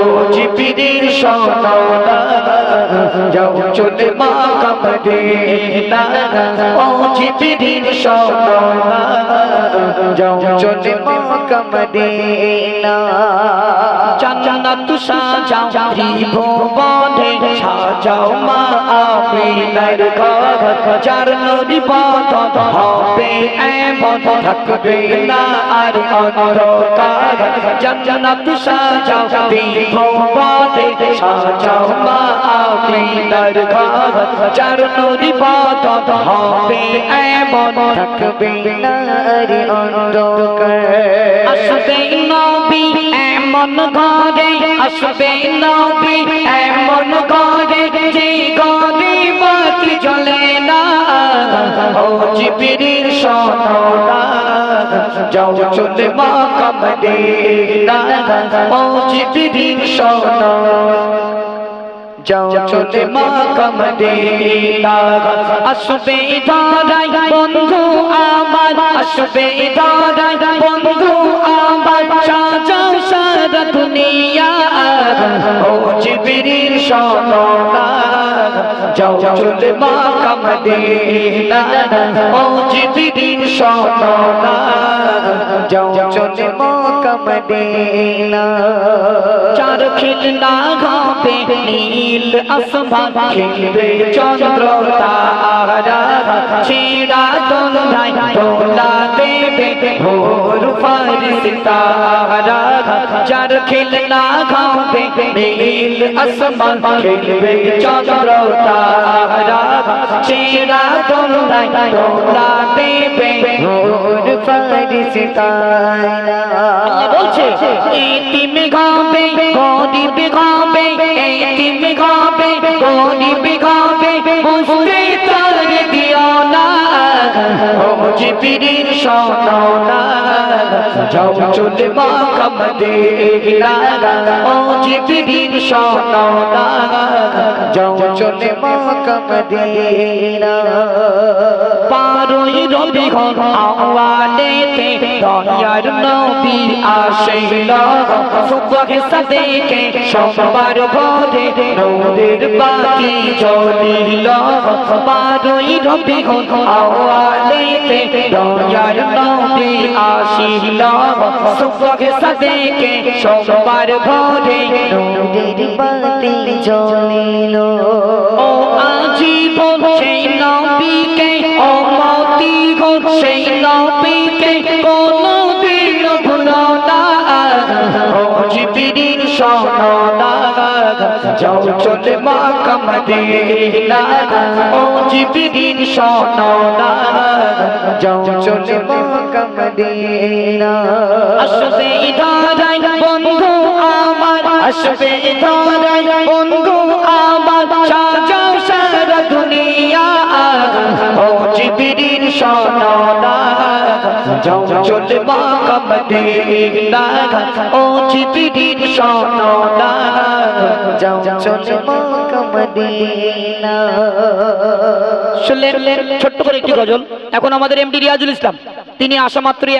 ও জিবরিল শোনো না যাও চলে মক্কা মদিনা ও জিবরিল শোনো না যাও চলে মক্কা মদিনা জান্নাত সাজাও ত্রিভুবনে, সাজাও মা আমিনার ঘর। চার নদী পথ হবে এমন থাকবে না ত্রিভুবনে সাজাও মা আমিনার ঘর চার নদী পথ হবে, এমন থাকবে না আর অন্ধকার। আসবে না, ও জিবিরির যাও চলে মা ও জিবিরির শোনো যাও চলে মা কামদিনা আসবে ধরাই বন্ধু আমার, আসবে ধরাই বন্ধু আমার। সাজাও সারা দুনিয়া ও জিবরিল শোনো না যাও চলে মা কামদিনা, ও জিবরিল শোনো না যাও চলে মা কামদিনা। চার খিলনা ঘাপে নীল আসমান খেলবে চন্দ্র তারা। ছিড়া দেবে ভোর তারা চার খিলনা ঘাপে নীল আসমান খেলবে চন্দ্র তারা ছিড়া দোলাই দোলা দেবে ভোর ফারিস তারা বলছে এতিম গাবে গরিব গাবে এতিম গাবে গরিব গাবে বুঝতে তার দিও না ও জিবিরির শোনো না যাও চলে মা কামদিনা ও জিবিরির শোনো না যাও চলে মা কামদিনা পারোই ঘর আওয়ালেতে দয়ার নবী আসিল সুবহ সাদেকে সোমবার ভোরে নূরের বাতি জ্বলিল পারোই রবি ঘর আওয়ালেতে দয়ার নবী আসিল সুবহ সাদেকে সোমবার ভোরে নূরের বাতি জ্বলিল ও শোনো না যাও চলে মা কামদিনা। ও জিবিরির শোনো না। যাও চলে মা কামদিনা। আসবে ধরাই বন্ধু আমার। আসবে ধরাই বন্ধু আমার। সাজাও সারা দুনিয়া। ও জিবিরির শোনো না। যাও চলে ও যাও চলে শুনলেন ছোট্ট করে একটি গজল এখন আমাদের এমডি রিয়াজুল ইসলাম তিনি আসা মাত্রই